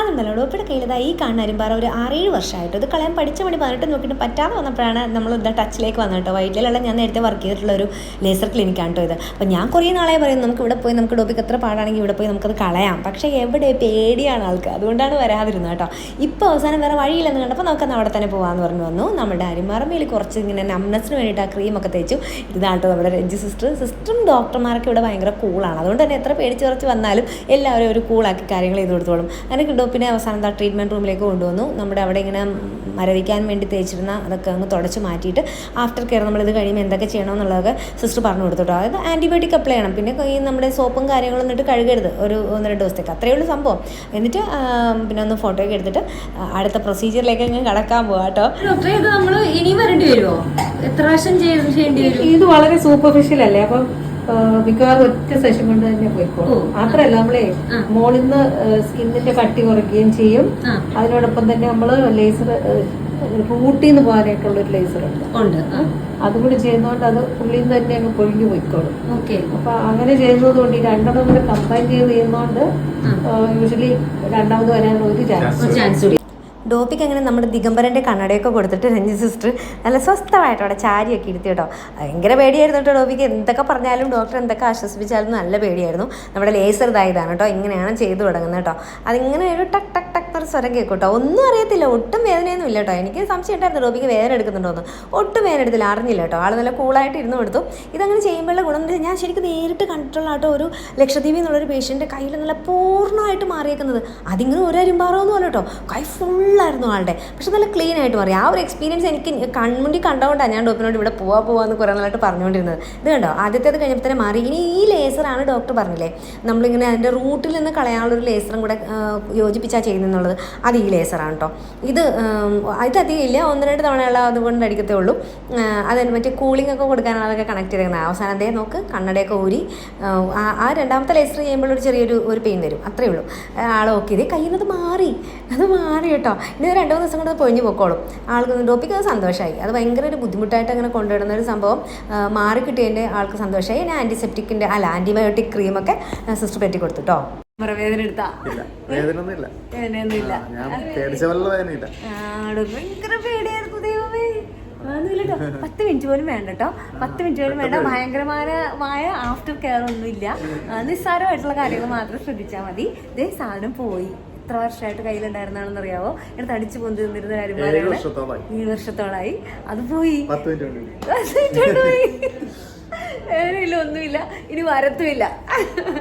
അതുണ്ടല്ലോ ഡോപ്പിയുടെ കയ്യിലതായി ഈ കാണുന്ന അരിമ്പാറ ഒരു ആറേഴ് വർഷമായിട്ട്. ഇത് കളയാൻ പഠിച്ച പണി പറഞ്ഞിട്ട് നോക്കിയിട്ട് പറ്റാതെ വന്നപ്പോഴാണ് നമ്മൾ ഇതാ ടച്ചിലേക്ക് വന്നത് കേട്ടോ. വൈറ്റിലുള്ള ഞാൻ നേരത്തെ വർക്ക് ചെയ്തിട്ടുള്ള ഒരു ലേസർ ക്ലിനിക്കാണ് കേട്ടോ ഇത്. അപ്പോൾ ഞാൻ കുറേ നാളെ പറയും നമുക്ക് ഇവിടെ പോയി നമുക്ക് ഡോപ്പിക്ക് എത്ര പാടാണെങ്കിൽ ഇവിടെ പോയി നമുക്കത് കളയാം. പക്ഷേ എവിടെ പേടിയാണ് ആൾക്ക്. അതുകൊണ്ടാണ് വരാതിരുന്നത് കേട്ടോ. ഇപ്പോൾ അവസാനം വേറെ വഴിയില്ലെന്ന് കണ്ടപ്പോൾ നമുക്കന്ന് അവിടെ തന്നെ പോകാമെന്ന് പറഞ്ഞു വന്നു. നമ്മുടെ അരിമാറമേൽ കുറച്ച് ഇങ്ങനെ നംനസിന് വേണ്ടിയിട്ട് ആ ക്രീമൊക്കെ തേച്ചു. ഇതാട്ടോ നമ്മുടെ രഞ്ജി സിസ്റ്റർ സിസ്റ്ററും ഡോക്ടർമാർക്ക് ഇവിടെ ഭയങ്കര കൂളാണ് അതുകൊണ്ട് തന്നെ എത്ര പേടിച്ച് കുറച്ച് വന്നാലും എല്ലാവരും ഒരു കൂളാക്കി കാര്യങ്ങൾ ചെയ്ത് കൊടുത്തോളും. അങ്ങനെ ഡോപ്പിനെ അവസാനം ആ ട്രീറ്റ്മെന്റ് റൂമിലേക്ക് കൊണ്ടുവന്നു. നമ്മുടെ അവിടെ ഇങ്ങനെ മരവിക്കാൻ വേണ്ടി തേച്ചിരുന്ന അതൊക്കെ അങ്ങ് തുടച്ച് മാറ്റിയിട്ട് ആഫ്റ്റർ കെയർ നമ്മൾ നമ്മളിത് കഴിയുമ്പോൾ എന്തൊക്കെ ചെയ്യണമെന്നുള്ളതൊക്കെ സിസ്റ്റർ പറഞ്ഞു കൊടുത്തു അതായത് ആന്റിബയോട്ടിക് അപ്ലൈ ചെയ്യണം. പിന്നെ ഈ നമ്മുടെ സോപ്പും കാര്യങ്ങളും എന്നിട്ട് കഴുകരുത്. ഒരു ഒന്ന് രണ്ട് ദിവസത്തേക്ക്. അത്രയേ ഉള്ളൂ സംഭവം. എന്നിട്ട് പിന്നെ ഒന്ന് ഫോട്ടോ ഒക്കെ എടുത്തിട്ട് അടുത്ത പ്രൊസീജിയറിലേക്ക് അങ്ങ് കടക്കാൻ പോകാം കേട്ടോ ഡോക്ടറെ ഇത് നമ്മൾ ഇനി വരേണ്ടി വരുമോ എത്ര പ്രാവശ്യം ചെയ്യേണ്ടി വരും? ഇത് വളരെ സൂപ്പർഫിഷ്യൽ അല്ലേ? അപ്പം മിക്കവാറും ഒറ്റ സെഷൻ കൊണ്ട് തന്നെ പോയിക്കോളും. മാത്രല്ല നമ്മളെ മോളിന്ന് സ്കിന്നിന്റെ കട്ടി കുറയ്ക്കുകയും ചെയ്യും. അതിനോടൊപ്പം തന്നെ നമ്മൾ ലേസർ റൂട്ടിന്ന് പോകാനായിട്ടുള്ള ഒരു ലേസർ ഉണ്ട്. ഉണ്ട്. ആ. അതും കൂടി ചെയ്യുന്നതുകൊണ്ട് അത് ഉള്ളിൽ നിന്ന് തന്നെ അങ്ങ് പൊഴിഞ്ഞു പോയിക്കോളും. അപ്പൊ അങ്ങനെ ചെയ്യുന്നത് കൊണ്ട് ഈ രണ്ടെണ്ണം കൂടെ കമ്പൈൻ ചെയ്ത് ചെയ്യുന്നതുകൊണ്ട് യൂഷ്വലി രണ്ടാമത് വരാനുള്ള ഒരു ചാൻസ് ഡോപ്പിക്ക് അങ്ങനെ നമ്മുടെ ദിഗംബരന്റെ കണ്ണടയൊക്കെ കൊടുത്തിട്ട് രഞ്ജി സിസ്റ്റർ നല്ല സ്വസ്ഥമായിട്ട് അവിടെ ചാരിയൊക്കെ ഇരുത്തി കേട്ടോ. ഭയങ്കര പേടിയായിരുന്നു കേട്ടോ ഡോപ്പിക്ക് എന്തൊക്കെ പറഞ്ഞാലും ഡോക്ടർ എന്തൊക്കെ ആശ്വസിപ്പിച്ചാലും നല്ല പേടിയായിരുന്നു. നമ്മുടെ ലേസർ ഇതായതാണ് കേട്ടോ. ഇങ്ങനെയാണ് ചെയ്തു തുടങ്ങുന്നത് കേട്ടോ. അതിങ്ങനെ ഒരു ടക് ടക് ടക് എന്നൊരു സ്വരം കേൾക്കും കേട്ടോ. ഒന്നും അറിയത്തില്ല. ഒട്ടും വേദനയൊന്നും ഇല്ല കേട്ടോ. എനിക്ക് സംശയം ഉണ്ടായിരുന്നു ഡോപ്പിക്ക് വേദന എടുക്കുന്നുണ്ടോന്ന് ഒട്ടും വേദന എടുത്തില്ല. അറിഞ്ഞില്ല കേട്ടോ. ആൾ നല്ല കൂളായിട്ട് ഇരുന്ന് കൊടുത്തു. ഇതങ്ങനെ ചെയ്യുമ്പോഴുള്ള ഗുണം ഞാൻ ശരിക്കും നേരിട്ട് കണ്ടിട്ടുള്ള കേട്ടോ ഒരു ലക്ഷദ്വീപിൽ നിന്നുള്ളൊരു പേഷ്യന്റെ കയ്യിൽ നല്ല പൂർണമായിട്ട് മാറിയേക്കുന്നത്. അതിങ്ങനെ ഒരു എന്ന് പറഞ്ഞു കേട്ടോ കൈ ഫുള്ളായിരുന്നു ആളുടെ. പക്ഷെ നല്ല ക്ലീൻ ആയിട്ട് പറയാം. ആ ഒരു എക്സ്പീരിയൻസ് എനിക്ക് കൺമുണ്ടി കണ്ടുകൊണ്ടാണ് ഞാൻ ഡോക്ടറിനോട് ഇവിടെ പോവാ പോവാന്ന് കുറേ നാളായിട്ട് പറഞ്ഞുകൊണ്ടിരുന്നത്. ഇത് കണ്ടോ? ആദ്യത്തേത് കഴിഞ്ഞപ്പോൾ തന്നെ മാറി. ഇനി ഈ ലേസറാണ് ഡോക്ടർ പറഞ്ഞില്ലേ? നമ്മളിങ്ങനെ അതിന്റെ റൂട്ടിൽ നിന്ന് കളയാനുള്ളൊരു ലേസറും കൂടെ യോജിപ്പിച്ചാൽ ചെയ്യുന്നുള്ളത് അത് ഈ ലേസറാണ് കേട്ടോ ഇത് ഇത് അധികം ഇല്ല. ഒന്ന് രണ്ട് തവണയുള്ള അതുകൊണ്ട് അടിക്കത്തേ ഉള്ളൂ. അതിന് മറ്റേ കൂളിംഗ് ഒക്കെ കൊടുക്കാനാണ് അതൊക്കെ കണക്ട് ചെയ്തേക്കുന്നത്. അവസാനം അതേ നോക്ക് കണ്ണടയൊക്കെ ഊരി ആ, രണ്ടാമത്തെ ലേസർ ചെയ്യുമ്പോൾ ഒരു ചെറിയൊരു ഒരു പെയിൻ വരും. അത്രേ ഉള്ളൂ. ആളെ ഓക്കെ ഇതേ കയ്യിൽ നിന്ന് മാറി. അത് മാറി കേട്ടോ. ഇനി രണ്ടു മൂന്ന് ദിവസം കൊണ്ട് അത് പൊഴിഞ്ഞു പൊക്കോളും. ആൾക്ക് ടോപ്പിക്ക് അത് സന്തോഷമായി അത് ഭയങ്കര ഒരു ബുദ്ധിമുട്ടായിട്ട് അങ്ങനെ കൊണ്ടുവരുന്ന ഒരു സംഭവം മാറിക്കിട്ടിയതിന്റെ മാറി കിട്ടിയതിന്റെ ആൾക്ക് സന്തോഷമായി ഞാൻ ആന്റിസെപ്റ്റിക്കിന്റെ അല്ല ആന്റിബയോട്ടിക് ക്രീമൊക്കെ സിസ്റ്റർ പറ്റി കൊടുത്തു കേട്ടോ വേദന എടുത്താ? ഇല്ല വേദനയൊന്നുമില്ല. ഞാൻ പേടിച്ച പോലെ വേദനയില്ല. ആടോ, ഭയങ്കര പേടിയായിരുന്നു ദൈവമേ. പത്ത് മിനിറ്റ് പോലും വേണ്ട കേട്ടോ പത്ത് മിനിറ്റ് പോലും വേണ്ട. ഭയങ്കരമായ ആഫ്റ്റർ കെയർ ഒന്നുമില്ല. നിസ്സാരമായിട്ടുള്ള കാര്യങ്ങൾ മാത്രം ശ്രദ്ധിച്ചാൽ മതി. ഇതേ സാധനം പോയി. എത്ര വർഷമായിട്ട് കയ്യിലുണ്ടായിരുന്നാണെന്ന് അറിയാവോ എടുത്ത് അടിച്ചു പൊന്തി നിന്നിരുന്ന കാര്യം ഏഴ് വർഷത്തോളായി അത് പോയി. പോയി. ഒന്നുമില്ല. ഇനി വരത്തുമില്ല.